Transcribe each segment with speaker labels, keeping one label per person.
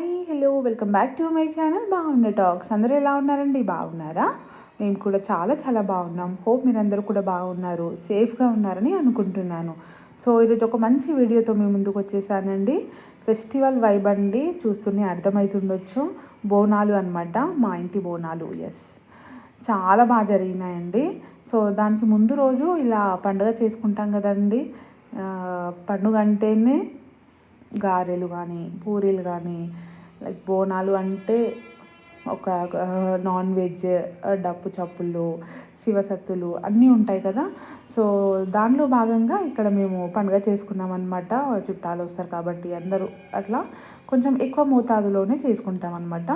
Speaker 1: Hi hello welcome back to my channel బాగున్న టాక్స్. అందరూ ఎలా ఉన్నారండి? బాగున్నారా? మేము కూడా చాలా చాలా బాగున్నాం. హోప్ మీరందరూ కూడా బాగున్నారు సేఫ్గా ఉన్నారని అనుకుంటున్నాను. సో ఈరోజు ఒక మంచి వీడియోతో మేము ముందుకు వచ్చేసానండి. ఫెస్టివల్ వైబ్ అండి చూస్తూనే అర్థమవుతుండొచ్చు బోనాలు అనమాట మా ఇంటి బోనాలు ఎస్ చాలా బాగా జరిగినాయండి. సో దానికి ముందు రోజు ఇలా పండుగ చేసుకుంటాం కదండి. పండుగ అంటేనే గారెలు కానీ పూరీలు కానీ లైక్ బోనాలు అంటే ఒక నాన్ వెజ్ డప్పు చప్పుళ్ళు శివసత్తులు అన్నీ ఉంటాయి కదా. సో దానిలో భాగంగా ఇక్కడ మేము పండుగ చేసుకున్నాం అనమాట చుట్టాలు వస్తారు కాబట్టి అందరూ అట్లా కొంచెం ఎక్కువ మోతాదులోనే చేసుకుంటాం అనమాట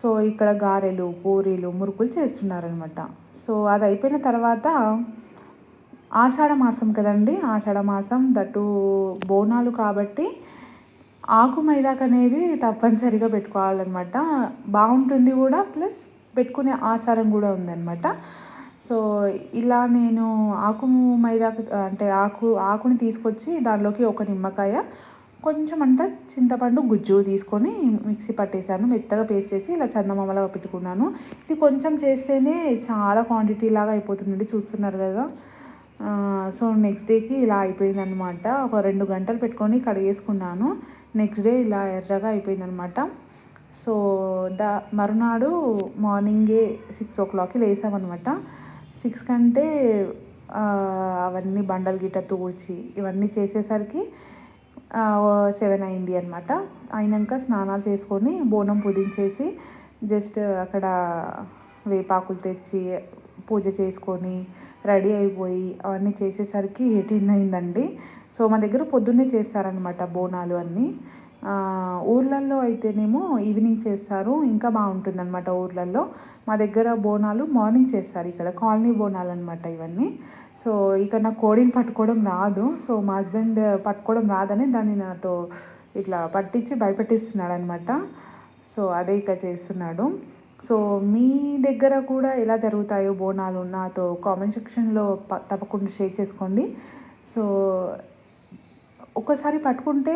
Speaker 1: సో ఇక్కడ గారెలు పూరీలు మురుకులు చేస్తున్నారనమాట సో అది అయిపోయిన తర్వాత ఆషాఢ మాసం కదండి. ఆషాఢ మాసం దట్టు బోనాలు కాబట్టి ఆకు మైదాకు అనేది తప్పనిసరిగా పెట్టుకోవాలన్నమాట. బాగుంటుంది కూడా ప్లస్ పెట్టుకునే ఆచారం కూడా ఉందన్నమాట. సో ఇలా నేను ఆకు మైదాకు అంటే ఆకు ఆకుని తీసుకొచ్చి దానిలోకి ఒక నిమ్మకాయ కొంచెం అంతా చింతపండు గుజ్జు తీసుకొని మిక్సీ పట్టేశాను. మెత్తగా పేస్ట్ చేసి ఇలా చందమామలాగా పెట్టుకున్నాను. ఇది కొంచెం చేస్తేనే చాలా క్వాంటిటీ లాగా అయిపోతుందండి చూస్తున్నారు కదా. సో నెక్స్ట్ డేకి ఇలా అయిపోయిందనమాట ఒక రెండు గంటలు పెట్టుకొని కడిగేసుకున్నాను. నెక్స్ట్ డే ఇలా ఎర్రగా అయిపోయిందనమాట సో ద మరునాడు మార్నింగే సిక్స్ ఓ క్లాక్కి లేసామన్నమాట. సిక్స్ కంటే అవన్నీ బండలు గిట్ట తూడ్చి ఇవన్నీ చేసేసరికి సెవెన్ అయింది అనమాట అయినాక స్నానాలు చేసుకొని బోనం పుదించేసి జస్ట్ అక్కడ వేపాకులు తెచ్చి పూజ చేసుకొని రెడీ అయిపోయి అవన్నీ చేసేసరికి ఎయిటీన్ అయిందండి. సో మా దగ్గర పొద్దున్నే చేస్తారనమాట బోనాలు అన్నీ. ఊర్లల్లో అయితేనేమో ఈవినింగ్ చేస్తారు. ఇంకా బాగుంటుంది అనమాట ఊర్లల్లో. మా దగ్గర బోనాలు మార్నింగ్ చేస్తారు. ఇక్కడ కాలనీ బోనాలు అనమాట ఇవన్నీ. సో ఇక్కడ నాకు కోడిని పట్టుకోవడం రాదు. సో మా హస్బెండ్ పట్టుకోవడం రాదని దాన్ని నాతో ఇట్లా పట్టించి భయపెట్టిస్తున్నాడు అనమాట సో అదే ఇక్కడ చేస్తున్నాడు. సో మీ దగ్గర కూడా ఎలా జరుగుతాయో బోనాలు నాతో కామెంట్ సెక్షన్లో ప తప్పకుండా షేర్ చేసుకోండి. సో ఒక్కసారి పట్టుకుంటే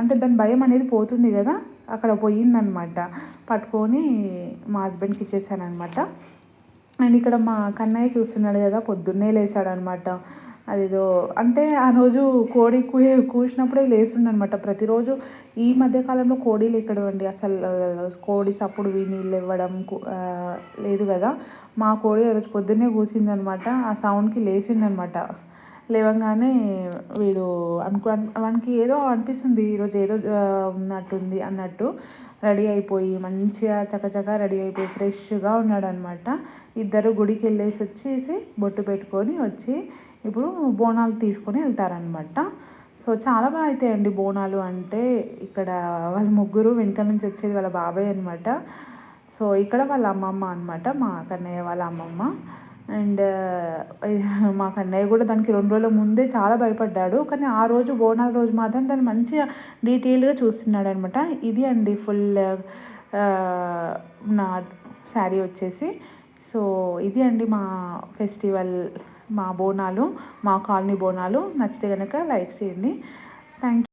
Speaker 1: అంటే దాని భయం అనేది పోతుంది కదా అక్కడ పోయిందనమాట. పట్టుకొని మా హస్బెండ్కి ఇచ్చేసాను అనమాట అండ్ ఇక్కడ మా కన్నయ్య చూస్తున్నాడు కదా పొద్దున్నే లేచాడనమాట. అదేదో అంటే ఆ రోజు కోడి కూ కూసినప్పుడే లేస్తుండనమాట. ప్రతిరోజు ఈ మధ్యకాలంలో కోడీలు ఎక్కడవండి అసలు కోడి సప్పుడు విని లేవడం లేదు కదా. మా కోడి ఆ రోజు పొద్దున్నే కూసిందనమాట. ఆ సౌండ్కి లేచిండనమాట లేవగానే వీడు అనుకో వానికి ఏదో అనిపిస్తుంది ఈరోజు ఏదో ఉన్నట్టుంది అన్నట్టు. రెడీ అయిపోయి మంచిగా చకచకా రెడీ అయిపోయి ఫ్రెష్గా ఉన్నాడు అనమాట ఇద్దరు గుడికి వెళ్ళేసి వచ్చేసి బొట్టు పెట్టుకొని వచ్చి ఇప్పుడు బోనాలు తీసుకొని వెళ్తారనమాట. సో చాలా బాగా అవుతాయండి బోనాలు అంటే ఇక్కడ వాళ్ళ ముగ్గురు వెనుక నుంచి వచ్చేది వాళ్ళ బాబాయ్ అనమాట. సో ఇక్కడ వాళ్ళ అమ్మమ్మ అనమాట మా కన్నయ్య వాళ్ళ అమ్మమ్మ. అండ్ మా కన్నయ్య కూడా దానికి రెండు రోజుల ముందే చాలా భయపడ్డాడు. కానీ ఆ రోజు బోనాల రోజు మాత్రం దాన్ని మంచిగా డీటెయిల్గా చూస్తున్నాడు అనమాట ఇది అండి ఫుల్ నా శారీ వచ్చేసి. సో ఇది అండి మా ఫెస్టివల్ మా బోనాలు మా కాలనీ బోనాలు. నచ్చితే కనుక లైక్ చేయండి. థ్యాంక్